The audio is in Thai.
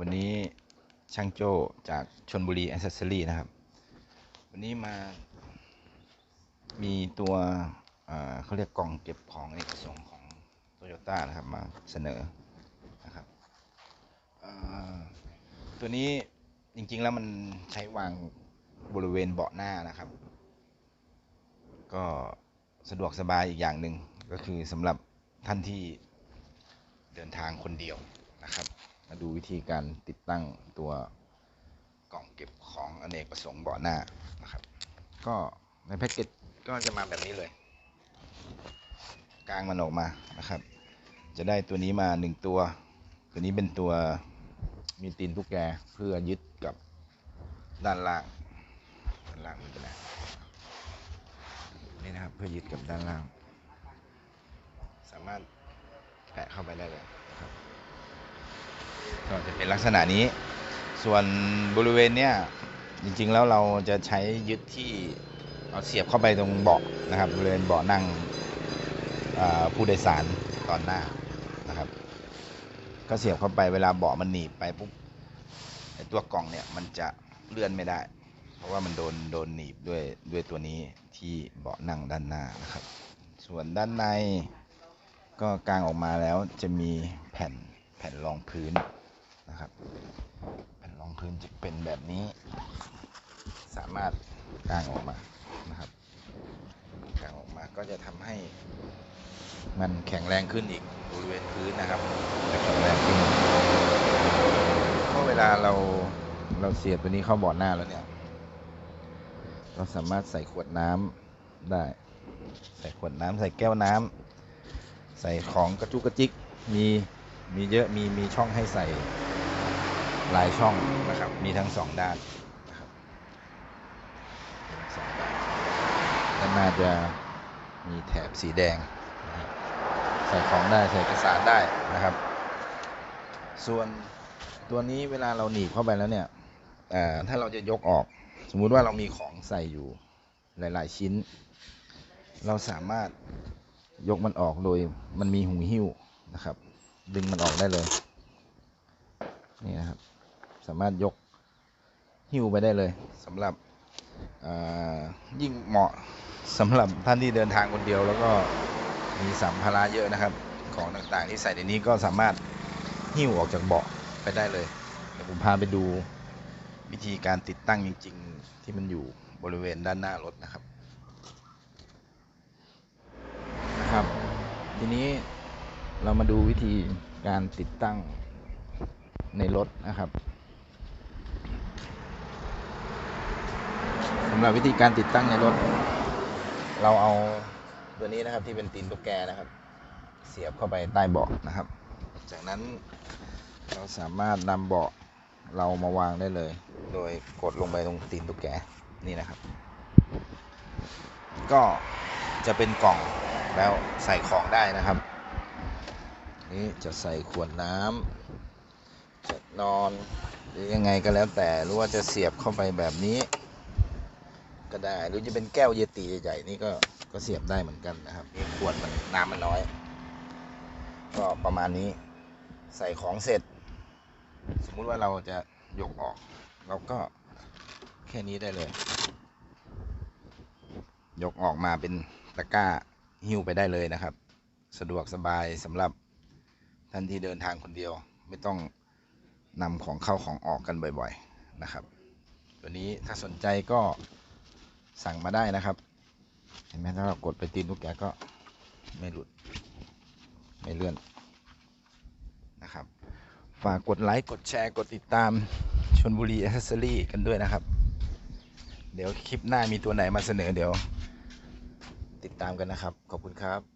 วันนี้ช่างโจ้จากชนบุรีแอ c เซสซอรี่นะครับ วันนี้มา มีตัวเขาเรียกกล่องเก็บของเอกสงของโตโยต้านะครับมาเสนอนะครับตัวนี้จริงๆแล้วมันใช้วางบริเวณเบาะหน้านะครับ ก็สะดวกสบายอีกอย่างหนึ่งก็คือสำหรับท่านที่เดินทางคนเดียวนะครับ มาดูวิธีการติดตั้งตัวกล่องเก็บของอเนกประสงค์เบาะหน้านะครับ ก็ในแพ็กเกจก็จะมาแบบนี้เลย กลางมันออกมานะครับ จะได้ตัวนี้มาหนึ่งตัว ตัวนี้เป็นตัวมีตีนตุ๊กแกเพื่อยึดกับด้านล่างด้านล่างมันเป็นอะไรนี่นะครับเพื่อยึดกับด้านล่าง สามารถแปะเข้าไปได้เลย ก็จะเป็นลักษณะนี้ ส่วนบริเวณเนี้ยจริงๆแล้วเราจะใช้ยึดที่เอาเสียบเข้าไปตรงเบาะนะครับบริเวณเบาะนั่งผู้โดยสารตอนหน้านะครับ ก็เสียบเข้าไปเวลาเบาะมันหนีบไปปุ๊บไอตัวกล่องเนี่ยมันจะเลื่อนไม่ได้ เพราะว่ามันโดนโดนหนีบด้วยด้วยตัวนี้ที่เบาะนั่งด้านหน้านะครับ ส่วนด้านในก็กางออกมาแล้วจะมีแผ่น แผ่นรองพื้นนะครับ แผ่นรองพื้นจะเป็นแบบนี้ สามารถกางออกมานะครับกางออกมาก็จะทำให้ มันแข็งแรงขึ้นอีกบริเวณพื้นนะครับจะแข็งแรงขึ้นเพราะเวลาเราเราเสียบตัวนี้เข้าบาะหน้าแล้วเนี่ย เราสามารถใส่ขวดน้ำได้ ใส่ขวดน้ำใส่แก้วน้ำใส่ของกระจุกกระจิกมี มีเยอะมีมีช่องให้ใส่หลายช่องนะครับ มีทั้งสองด้านนะครับสองด้านด้านหน้าจะมีแถบสีแดงใส่ของได้ใส่เอกสารได้นะครับ ส่วนตัวนี้เวลาเราหนีบเข้าไปแล้วเนี่ยถ้าเราจะยกออก สมมุติว่าเรามีของใส่อยู่หลาย ๆ ชิ้น เราสามารถยกมันออกโดยมันมีหูหิ้วนะครับ ดึงมันออกได้เลย นี่นะครับ สามารถยกหิ้วไปได้เลยสำหรับยิ่งเหมาะสำหรับท่านที่เดินทางคนเดียว แล้วก็มีสัมภาระเยอะนะครับ ของต่างๆที่ใส่ในนี้ก็สามารถหิ้วออกจากเบาะไปได้เลยเดี๋ยวผมพาไปดูวิธีการติดตั้งจริง ๆ ที่มันอยู่บริเวณด้านหน้ารถนะครับนะครับ ทีนี้ เรามาดูวิธีการติดตั้งในรถนะครับสำหรับวิธีการติดตั้งในรถ เราเอาตัวนี้นะครับที่เป็นตีนตุ๊กแกนะครับ เสียบเข้าไปใต้เบาะนะครับ จากนั้นเราสามารถนำเบาะเรามาวางได้เลย โดยกดลงไปตรงตีนตุ๊กแกนี่นะครับ ก็จะเป็นกล่องแล้วใส่ของได้นะครับ นี่จะใส่ขวดน้ำจะนอน หรือยังไงก็แล้วแต่หรือว่าจะเสียบเข้าไปแบบนี้ ก็ได้หรือจะเป็นแก้วเยติใหญ่ๆนี่ก็ก็เสียบได้เหมือนกันนะครับนี่ขวดมันน้ำมันน้อย ก็ประมาณนี้ใส่ของเสร็จ สมมุติว่าเราจะยกออก เราก็แค่นี้ได้เลย ยกออกมาเป็นตะกร้าหิ้วไปได้เลยนะครับ สะดวกสบายสำหรับ ท่านที่เดินทางคนเดียวไม่ต้องนำของเข้าของออกกันบ่อยๆนะครับ ตัวนี้ถ้าสนใจก็สั่งมาได้นะครับ เห็นไหมถ้าเรากดไปตีนลูกแกก็ไม่หลุด ไม่เลื่อนนะครับ ฝากกดไลค์กดแชร์กดติดตามชนบุรีอ c เซสซอรี่กันด้วยนะครับ เดี๋ยวคลิปหน้ามีตัวไหนมาเสนอเดี๋ยว ติดตามกันนะครับ ขอบคุณครับ